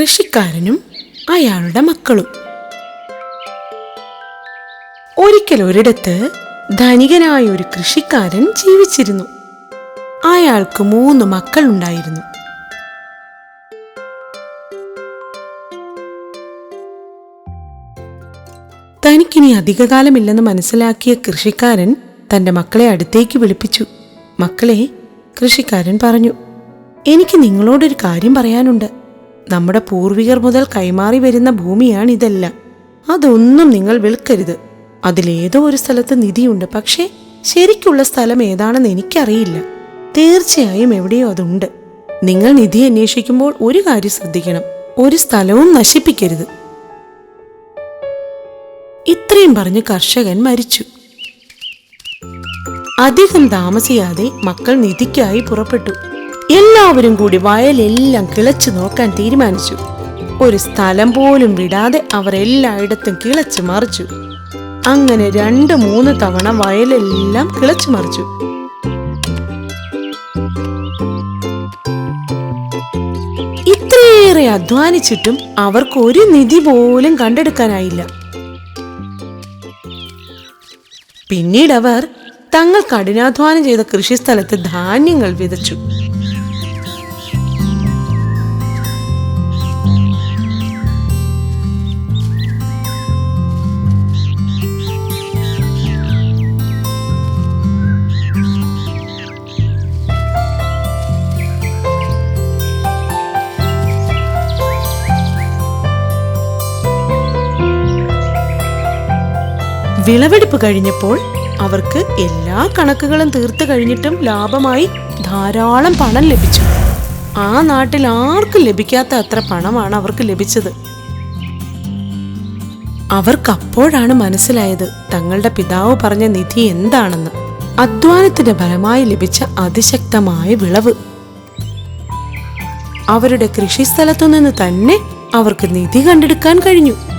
കൃഷിക്കാരനും അയാളുടെ മക്കളും. ഒരിക്കൽ ഒരിടത്ത് ധനികനായ ഒരു കൃഷിക്കാരൻ ജീവിച്ചിരുന്നു. അയാൾക്ക് മൂന്ന് മക്കളുണ്ടായിരുന്നു. തനിക്കിനി അധികകാലമില്ലെന്ന് മനസ്സിലാക്കിയ കൃഷിക്കാരൻ തന്റെ മക്കളെ അടുത്തേക്ക് വിളിപ്പിച്ചു. മക്കളെ കൃഷിക്കാരൻ പറഞ്ഞു എനിക്ക് നിങ്ങളോടൊരു കാര്യം പറയാനുണ്ട്. നമ്മുടെ പൂർവികർ മുതൽ കൈമാറി വരുന്ന ഭൂമിയാണ് ഇതെല്ലാം അതൊന്നും നിങ്ങൾ വിൽക്കരുത്. അതിലേതോ ഒരു സ്ഥലത്ത് നിധിയുണ്ട്. പക്ഷേ ശരിക്കുള്ള സ്ഥലം ഏതാണെന്ന് എനിക്കറിയില്ല. തീർച്ചയായും എവിടെയോ അതുണ്ട്. നിങ്ങൾ നിധി അന്വേഷിക്കുമ്പോൾ ഒരു കാര്യം ശ്രദ്ധിക്കണം. ഒരു സ്ഥലവും നശിപ്പിക്കരുത്. ഇത്രയും പറഞ്ഞ് കർഷകൻ മരിച്ചു. അധികം താമസിയാതെ മക്കൾ നിധിക്കായി പുറപ്പെട്ടു. എല്ലാവരും കൂടി വയലെല്ലാം കിളച്ചു നോക്കാൻ തീരുമാനിച്ചു. ഒരു സ്ഥലം പോലും വിടാതെ അവർ എല്ലായിടത്തും കിളച്ചു മറിച്ചു. അങ്ങനെ രണ്ട് മൂന്ന് തവണ വയലെല്ലാം കിളച്ചു മറിച്ചു. ഇത്രയേറെ അധ്വാനിച്ചിട്ടും അവർക്ക് ഒരു നിധി പോലും കണ്ടെടുക്കാനായില്ല. പിന്നീട് അവർ തങ്ങൾ കഠിനാധ്വാനം ചെയ്ത കൃഷിസ്ഥലത്ത് ധാന്യങ്ങൾ വിതച്ചു. വിളവെടുപ്പ് കഴിഞ്ഞപ്പോൾ അവർക്ക് എല്ലാ കണക്കുകളും തീർത്തു കഴിഞ്ഞിട്ടും ലാഭമായി ധാരാളം പണം ലഭിച്ചു. ആ നാട്ടിൽ ആർക്കും ലഭിക്കാത്ത അത്ര പണമാണ് അവർക്ക് ലഭിച്ചത്. അവർക്കപ്പോഴാണ് മനസ്സിലായത് തങ്ങളുടെ പിതാവ് പറഞ്ഞ നിധി എന്താണെന്ന്. അധ്വാനത്തിന്റെ ഫലമായി ലഭിച്ച അതിശക്തമായ വിളവ്. അവരുടെ കൃഷിസ്ഥലത്തു നിന്ന് തന്നെ അവർക്ക് നിധി കണ്ടെടുക്കാൻ കഴിഞ്ഞു.